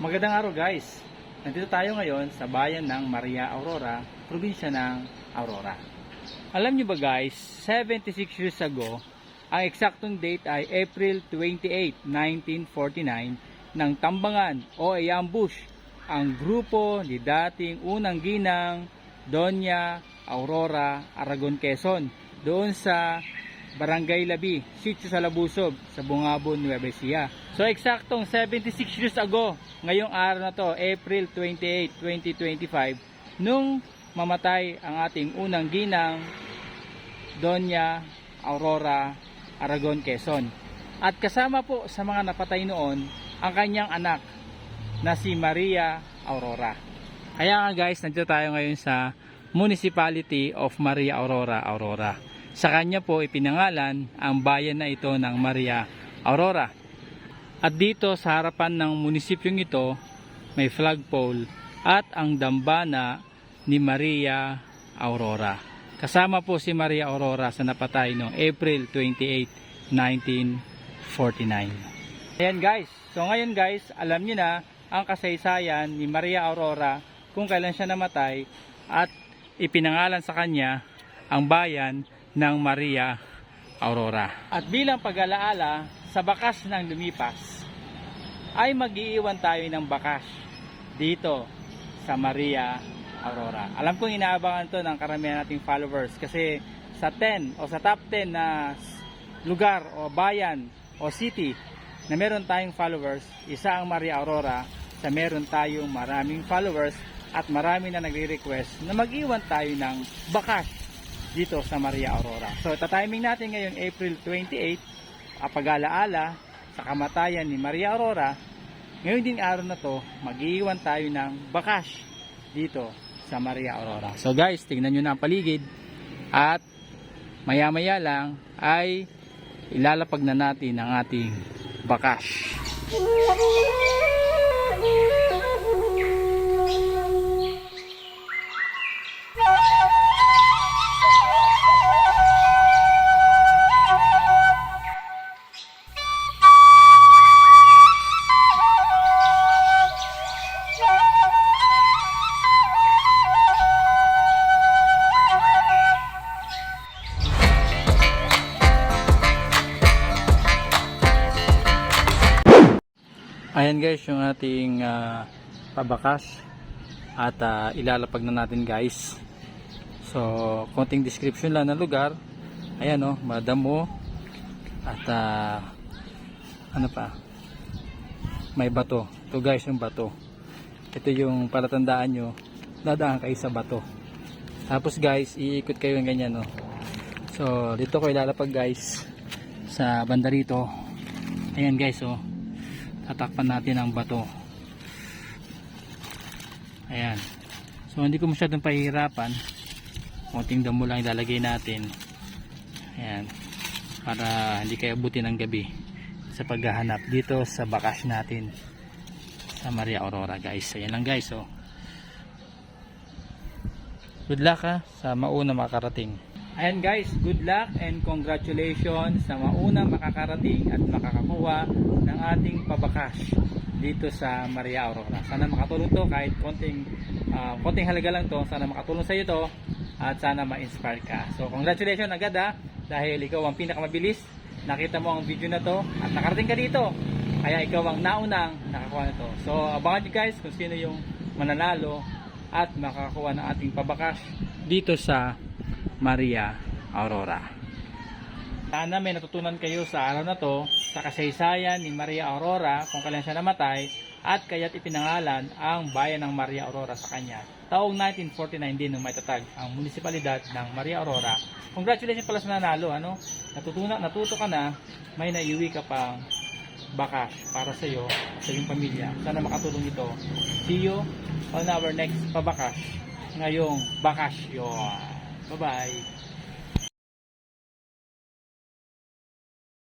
Magandang araw guys. Nandito tayo ngayon sa bayan ng Maria Aurora, probinsya ng Aurora. Alam niyo ba guys, 76 years ago, ang eksaktong date ay April 28, 1949, nang tambangan o i-ambush ang grupo ni dating unang ginang Doña Aurora Aragon Quezon doon sa Barangay Labi, Sitio sa Labusob, sa Bungabon, Nueva Ecija. So eksaktong 76 years ago, ngayong araw na to, April 28, 2025, nung mamatay ang ating unang ginang, Doña Aurora Aragon Quezon. At kasama po sa mga napatay noon, ang kanyang anak na si Maria Aurora. Kaya nga guys, nandito tayo ngayon sa Municipality of Maria Aurora, Aurora. Sa kanya po ipinangalan ang bayan na ito ng Maria Aurora. At dito sa harapan ng munisipyong ito, may flagpole at ang dambana ni Maria Aurora. Kasama po si Maria Aurora sa napatay noong April 28, 1949. Ayan guys, so ngayon guys, alam niyo na ang kasaysayan ni Maria Aurora kung kailan siya namatay at ipinangalan sa kanya ang bayan ng Maria Aurora. At bilang pag-alaala sa bakas ng lumipas, ay mag-iiwan tayo ng bakas dito sa Maria Aurora. Alam kong inaabangan to ng karamihan nating followers kasi sa 10 o sa top 10 na lugar o bayan o city na meron tayong followers, isa ang Maria Aurora sa meron tayong maraming followers at marami na nagre-request na mag-iwan tayo ng bakas dito sa Maria Aurora. So, tatiming natin ngayong April 28, ang pag-alaala sa kamatayan ni Maria Aurora. Ngayon din araw na to, mag-iwan tayo ng bakas dito sa Maria Aurora. So guys, tingnan nyo na ang paligid at maya-maya lang ay ilalapag na natin ang ating bakas. Ayan guys, yung ating ah, pabakas at ah, ilalapag na natin guys. So, konting description lang ng lugar. Ayan oh, madamo at ah, ano pa? May bato. Ito guys yung bato. Ito yung palatandaan nyo, dadaan kayo sa bato. Tapos guys, iikot kayo ng ganyan no. So, dito ko ilalapag guys sa banda rito. Ayan guys oh tatakpan natin ang bato. Ayan. So hindi ko masyadong pahihirapan. Konting damo lang ilalagay natin. Ayan. Para hindi kayo abutin ng gabi sa paghahanap dito sa bakas natin sa Maria Aurora guys. Ayan lang guys oh. good luck ha sa mauna makarating Ayan guys, good luck and congratulations sa maunang makakarating at makakakuha ng ating pabakas dito sa Maria Aurora. Sana makatulong to kahit konting, ah, konting halaga lang to. Sana makatulong sa iyo to at sana ma-inspire ka. So congratulations agad ha dahil ikaw ang pinakamabilis. Nakita mo ang video na to at nakarating ka dito. Kaya ikaw ang naunang nakakuha nito. So abangan nyo guys kung sino yung mananalo at makakakuha ng ating pabakas dito sa Maria Aurora. Sana may natutunan kayo sa araw na to sa kasaysayan ni Maria Aurora kung kailan siya namatay at kaya't ipinangalan ang bayan ng Maria Aurora sa kanya. Taong 1949 din nung maitatag ang munisipalidad ng Maria Aurora. Congratulations pala sa nanalo. Ano? Natutunan, natuto ka na, may naiuwi ka pang bakas para sa iyo sa iyong pamilya. Sana makatulong ito. See you on our next pabakas ngayong bakasyon. Bye-bye.